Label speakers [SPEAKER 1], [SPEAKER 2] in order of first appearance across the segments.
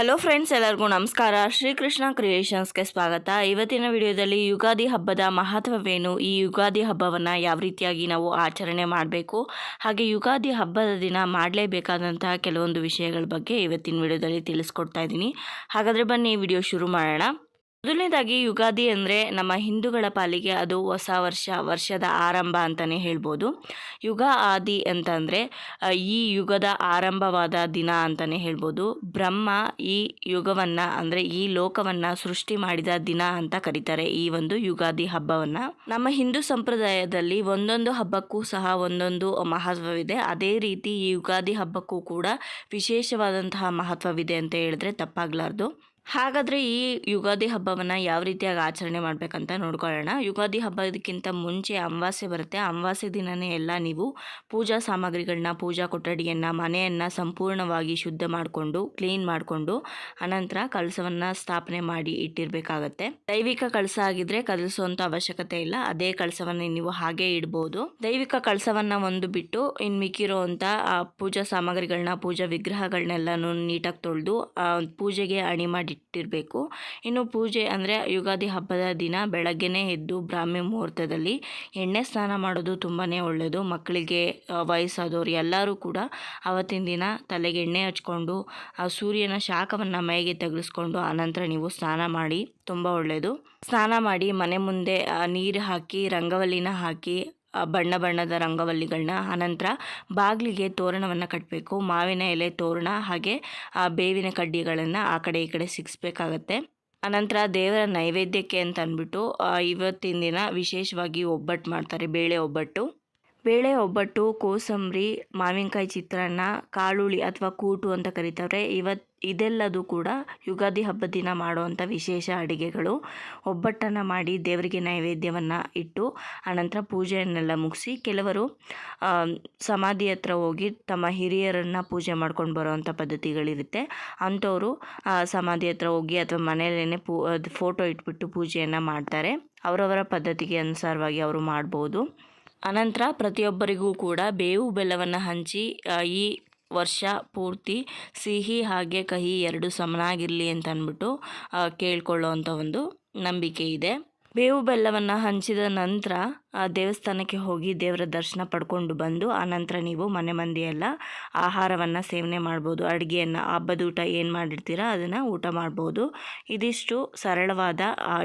[SPEAKER 1] Hello friends ಎಲ್ಲರಿಗೂ ನಮಸ್ಕಾರ. ಶ್ರೀಕೃಷ್ಣ ಕ್ರಿಯೇಷನ್ಸ್ಗೆ ಸ್ವಾಗತ. ಇವತ್ತಿನ ವಿಡಿಯೋದಲ್ಲಿ ಯುಗಾದಿ ಹಬ್ಬದ ಮಹತ್ವವೇನು? ಈ ಯುಗಾದಿ ಹಬ್ಬವನ್ನು ಯಾವ ರೀತಿಯಾಗಿ ನಾವು ಆಚರಣೆ ಮಾಡಬೇಕು? ಹಾಗೆ ಯುಗಾದಿ ಹಬ್ಬದ ದಿನ ಮಾಡಲೇಬೇಕಾದಂತಹ ಕೆಲವೊಂದು ವಿಷಯಗಳ ಬಗ್ಗೆ ಇವತ್ತಿನ ವಿಡಿಯೋದಲ್ಲಿ ತಿಳಿಸ್ಕೊಡ್ತಾ ಇದ್ದೀನಿ. ಹಾಗಾದರೆ ಬನ್ನಿ ಈ ವಿಡಿಯೋ ಶುರು ಮಾಡೋಣ. ಮೊದಲನೇದಾಗಿ ಯುಗಾದಿ ಅಂದರೆ ನಮ್ಮ ಹಿಂದೂಗಳ ಪಾಲಿಗೆ ಅದು ಹೊಸ ವರ್ಷ, ವರ್ಷದ ಆರಂಭ ಅಂತಲೇ ಹೇಳ್ಬೋದು. ಯುಗ ಆದಿ ಅಂತಂದರೆ ಈ ಯುಗದ ಆರಂಭವಾದ ದಿನ ಅಂತಲೇ ಹೇಳ್ಬೋದು. ಬ್ರಹ್ಮ ಈ ಯುಗವನ್ನು ಅಂದರೆ ಈ ಲೋಕವನ್ನು ಸೃಷ್ಟಿ ಮಾಡಿದ ದಿನ ಅಂತ ಕರೀತಾರೆ ಈ ಒಂದು ಯುಗಾದಿ ಹಬ್ಬವನ್ನು. ನಮ್ಮ ಹಿಂದೂ ಸಂಪ್ರದಾಯದಲ್ಲಿ ಒಂದೊಂದು ಹಬ್ಬಕ್ಕೂ ಸಹ ಒಂದೊಂದು ಮಹತ್ವವಿದೆ. ಅದೇ ರೀತಿ ಈ ಯುಗಾದಿ ಹಬ್ಬಕ್ಕೂ ಕೂಡ ವಿಶೇಷವಾದಂತಹ ಮಹತ್ವವಿದೆ ಅಂತ ಹೇಳಿದ್ರೆ ತಪ್ಪಾಗಲಾರ್ದು. ಹಾಗಾದರೆ ಈ ಯುಗಾದಿ ಹಬ್ಬವನ್ನು ಯಾವ ರೀತಿಯಾಗಿ ಆಚರಣೆ ಮಾಡಬೇಕಂತ ನೋಡ್ಕೊಳ್ಳೋಣ. ಯುಗಾದಿ ಹಬ್ಬದಕ್ಕಿಂತ ಮುಂಚೆ ಅಮಾವಾಸ್ಯೆ ಬರುತ್ತೆ. ಅಮಾವಾಸ್ಯೆ ದಿನವೇ ಎಲ್ಲ ನೀವು ಪೂಜಾ ಸಾಮಗ್ರಿಗಳನ್ನ, ಪೂಜಾ ಕೊಠಡಿಯನ್ನು, ಮನೆಯನ್ನು ಸಂಪೂರ್ಣವಾಗಿ ಶುದ್ಧ ಮಾಡಿಕೊಂಡು, ಕ್ಲೀನ್ ಮಾಡಿಕೊಂಡು ಅನಂತರ ಕಳಸವನ್ನು ಸ್ಥಾಪನೆ ಮಾಡಿ ಇಟ್ಟಿರಬೇಕಾಗತ್ತೆ. ದೈವಿಕ ಕಳಸ ಆಗಿದ್ರೆ ಕದಲಿಸುವಂಥ ಅವಶ್ಯಕತೆ ಇಲ್ಲ. ಅದೇ ಕಳಸವನ್ನು ನೀವು ಹಾಗೆ ಇಡ್ಬೋದು. ದೈವಿಕ ಕಳಸವನ್ನು ಒಂದು ಬಿಟ್ಟು ಇನ್ನು ಮಿಕ್ಕಿರುವಂಥ ಪೂಜಾ ಸಾಮಗ್ರಿಗಳನ್ನ, ಪೂಜಾ ವಿಗ್ರಹಗಳನ್ನೆಲ್ಲನೂ ನೀಟಾಗಿ ತೊಳೆದು ಪೂಜೆಗೆ ಅಣಿ ಮಾಡಿ ಇಟ್ಟಿರಬೇಕು. ಇನ್ನು ಪೂಜೆ ಅಂದರೆ ಯುಗಾದಿ ಹಬ್ಬದ ದಿನ ಬೆಳಗ್ಗೆನೇ ಎದ್ದು ಬ್ರಾಹ್ಮಿ ಮುಹೂರ್ತದಲ್ಲಿ ಎಣ್ಣೆ ಸ್ನಾನ ಮಾಡೋದು ತುಂಬಾ ಒಳ್ಳೆಯದು ಮಕ್ಕಳಿಗೆ ವಯಸ್ಸಾದವರು ಎಲ್ಲರೂ ಕೂಡ ಆವತ್ತಿನ ದಿನ ತಲೆಗೆ ಎಣ್ಣೆ ಹಚ್ಕೊಂಡು, ಆ, ಸೂರ್ಯನ ಶಾಖವನ್ನು ಮೈಗೆ ತೆಗೆಸ್ಕೊಂಡು ಆನಂತರ ನೀವು ಸ್ನಾನ ಮಾಡಿ ತುಂಬ ಒಳ್ಳೆಯದು ಸ್ನಾನ ಮಾಡಿ ಮನೆ ಮುಂದೆ ನೀರು ಹಾಕಿ, ರಂಗವಲ್ಲಿನ ಹಾಕಿ ಬಣ್ಣ ಬಣ್ಣದ ರಂಗವಲ್ಲಿಗಳನ್ನ ಆನಂತರ ಬಾಗಿಲಿಗೆ ತೋರಣವನ್ನು ಕಟ್ಟಬೇಕು ಮಾವಿನ ಎಲೆ, ತೋರಣ ಹಾಗೆ ಆ ಬೇವಿನ ಕಡ್ಡಿಗಳನ್ನು ಆ ಕಡೆ ಈ ಕಡೆ ಸಿಗಿಸ್ಬೇಕಾಗತ್ತೆ. ಅನಂತರ ದೇವರ ನೈವೇದ್ಯಕ್ಕೆ ಅಂತ ಅಂದ್ಬಿಟ್ಟು ಇವತ್ತಿನ ದಿನ ವಿಶೇಷವಾಗಿ ಒಬ್ಬಟ್ಟು ಮಾಡ್ತಾರೆ, ಬೇಳೆ ಒಬ್ಬಟ್ಟು. ಬೇಳೆ, ಒಬ್ಬಟ್ಟು, ಕೋಸಂಬರಿ, ಮಾವಿನಕಾಯಿ ಚಿತ್ರಾನ್ನ, ಕಾಳುಳಿ ಅಥವಾ ಕೂಟು ಅಂತ ಕರೀತಾರೆ. ಇವತ್ತು ಇದೆಲ್ಲದೂ ಕೂಡ ಯುಗಾದಿ ಹಬ್ಬದ ದಿನ ಮಾಡುವಂಥ ವಿಶೇಷ ಅಡುಗೆಗಳು. ಒಬ್ಬಟ್ಟನ್ನು ಮಾಡಿ ದೇವರಿಗೆ ನೈವೇದ್ಯವನ್ನು ಇಟ್ಟು, ಆನಂತರ ಪೂಜೆಯನ್ನೆಲ್ಲ ಮುಗಿಸಿ ಕೆಲವರು ಸಮಾಧಿ ಹತ್ರ ಹೋಗಿ ತಮ್ಮ ಹಿರಿಯರನ್ನು ಪೂಜೆ ಮಾಡ್ಕೊಂಡು ಬರೋವಂಥ ಪದ್ಧತಿಗಳಿರುತ್ತೆ. ಅಂಥವರು ಸಮಾಧಿ ಹತ್ರ ಹೋಗಿ ಅಥವಾ ಮನೆಯಲ್ಲೇ ಪೂ ಫೋಟೋ ಇಟ್ಬಿಟ್ಟು ಪೂಜೆಯನ್ನು ಮಾಡ್ತಾರೆ. ಅವರವರ ಪದ್ಧತಿಗೆ ಅನುಸಾರವಾಗಿ ಅವರು ಮಾಡ್ಬೋದು. ಅನಂತರ ಪ್ರತಿಯೊಬ್ಬರಿಗೂ ಕೂಡ ಬೇವು ಬೆಲ್ಲವನ್ನು ಹಂಚಿ ಈ ವರ್ಷ ಪೂರ್ತಿ ಸಿಹಿ ಹಾಗೆ ಕಹಿ ಎರಡು ಸಮನಾಗಿರಲಿ ಅಂತ ಅಂದ್ಬಿಟ್ಟು ಕೇಳ್ಕೊಳ್ಳೋವಂಥ ಒಂದು ನಂಬಿಕೆ ಇದೆ. ಬೇವು ಬೆಲ್ಲವನ್ನು ಹಂಚಿದ ನಂತರ ದೇವಸ್ಥಾನಕ್ಕೆ ಹೋಗಿ ದೇವರ ದರ್ಶನ ಪಡ್ಕೊಂಡು ಬಂದು, ಆನಂತರ ನೀವು ಮನೆ ಮಂದಿಯೆಲ್ಲ ಆಹಾರವನ್ನು ಸೇವನೆ ಮಾಡ್ಬೋದು. ಅಡುಗೆಯನ್ನು ಹಬ್ಬದ ಊಟ ಏನು ಮಾಡಿರ್ತೀರ ಅದನ್ನು ಊಟ ಮಾಡ್ಬೋದು. ಇದಿಷ್ಟು ಸರಳವಾದ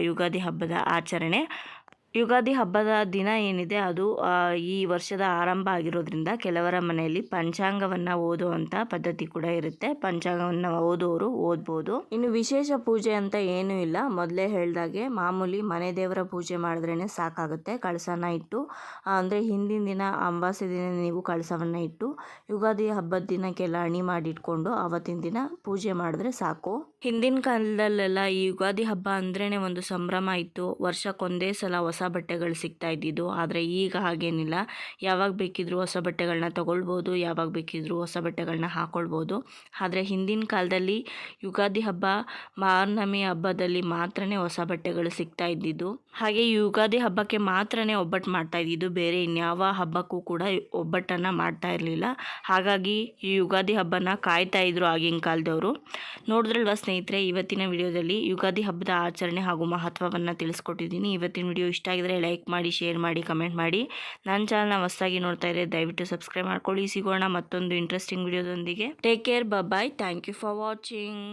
[SPEAKER 1] ಯುಗಾದಿ ಹಬ್ಬದ ಆಚರಣೆ. ಯುಗಾದಿ ಹಬ್ಬದ ದಿನ ಏನಿದೆ ಅದು ಈ ವರ್ಷದ ಆರಂಭ ಆಗಿರೋದ್ರಿಂದ ಕೆಲವರ ಮನೆಯಲ್ಲಿ ಪಂಚಾಂಗವನ್ನು ಓದುವಂಥ ಪದ್ಧತಿ ಕೂಡ ಇರುತ್ತೆ. ಪಂಚಾಂಗವನ್ನು ಓದೋರು ಓದ್ಬೋದು. ಇನ್ನು ವಿಶೇಷ ಪೂಜೆ ಅಂತ ಏನೂ ಇಲ್ಲ. ಮೊದಲೇ ಹೇಳ್ದಾಗೆ ಮಾಮೂಲಿ ಮನೆ ದೇವರ ಪೂಜೆ ಮಾಡಿದ್ರೇ ಸಾಕಾಗುತ್ತೆ. ಕಳಸನ ಇಟ್ಟು ಅಂದರೆ ಹಿಂದಿನ ದಿನ ಅಂಬಾಸೆ ದಿನ ನೀವು ಕಳಸವನ್ನು ಇಟ್ಟು, ಯುಗಾದಿ ಹಬ್ಬದ ದಿನಕ್ಕೆಲ್ಲ ಅಣಿ ಮಾಡಿ ಇಟ್ಕೊಂಡು ಅವತ್ತಿನ ದಿನ ಪೂಜೆ ಮಾಡಿದ್ರೆ ಸಾಕು. ಹಿಂದಿನ ಕಾಲದಲ್ಲೆಲ್ಲ ಈ ಯುಗಾದಿ ಹಬ್ಬ ಅಂದ್ರೇ ಒಂದು ಸಂಭ್ರಮ ಇತ್ತು. ವರ್ಷಕ್ಕೊಂದೇ ಸಲ ಹೊಸ ಬಟ್ಟೆಗಳು ಸಿಗ್ತಾ ಇದ್ದಿದ್ದು. ಆದರೆ ಈಗ ಹಾಗೇನಿಲ್ಲ. ಯಾವಾಗ ಬೇಕಿದ್ರೂ ಹೊಸ ಬಟ್ಟೆಗಳನ್ನ ತೊಗೊಳ್ಬೋದು, ಯಾವಾಗ ಬೇಕಿದ್ರೂ ಹೊಸ ಬಟ್ಟೆಗಳನ್ನ ಹಾಕ್ಕೊಳ್ಬೋದು ಆದರೆ ಹಿಂದಿನ ಕಾಲದಲ್ಲಿ ಯುಗಾದಿ ಹಬ್ಬ, ಮಾರ್ನಮಿ ಹಬ್ಬದಲ್ಲಿ ಮಾತ್ರನೇ ಹೊಸ ಬಟ್ಟೆಗಳು ಸಿಗ್ತಾ ಇದ್ದಿದ್ದು. ಹಾಗೆ ಯುಗಾದಿ ಹಬ್ಬಕ್ಕೆ ಮಾತ್ರನೇ ಒಬ್ಬಟ್ಟು ಮಾಡ್ತಾ ಇದ್ದಿದ್ದು. ಬೇರೆ ಇನ್ಯಾವ ಹಬ್ಬಕ್ಕೂ ಕೂಡ ಒಬ್ಬಟ್ಟನ್ನು ಮಾಡ್ತಾ ಇರಲಿಲ್ಲ. ಹಾಗಾಗಿ ಈ ಯುಗಾದಿ ಹಬ್ಬನ ಕಾಯ್ತಾ ಇದ್ರು ಆಗಿನ ಕಾಲದವರು. ನೋಡಿದ್ರಲ್ವ ಸ್ನೇಹಿತರೆ, ಇವತ್ತಿನ ವಿಡಿಯೋದಲ್ಲಿ ಯುಗಾದಿ ಹಬ್ಬದ ಆಚರಣೆ ಹಾಗೂ ಮಹತ್ವವನ್ನು ತಿಳಿಸ್ಕೊಟ್ಟಿದ್ದೀನಿ. ಇವತ್ತಿನ ವಿಡಿಯೋ ಇಷ್ಟ ಆಗಿದ್ರೆ ಲೈಕ್ ಮಾಡಿ ಶೇರ್ ಮಾಡಿ ಕಮೆಂಟ್ ಮಾಡಿ. ನನ್ನ ಚಾನಲ್ನ ಹೊಸದಾಗಿ ನೋಡ್ತಾ ಇದ್ರೆ ದಯವಿಟ್ಟು ಸಬ್ಸ್ಕ್ರೈಬ್ ಮಾಡ್ಕೊಳ್ಳಿ. ಸಿಗೋಣ ಮತ್ತೊಂದು interesting ವಿಡಿಯೋದೊಂದಿಗೆ take care bye thank you for watching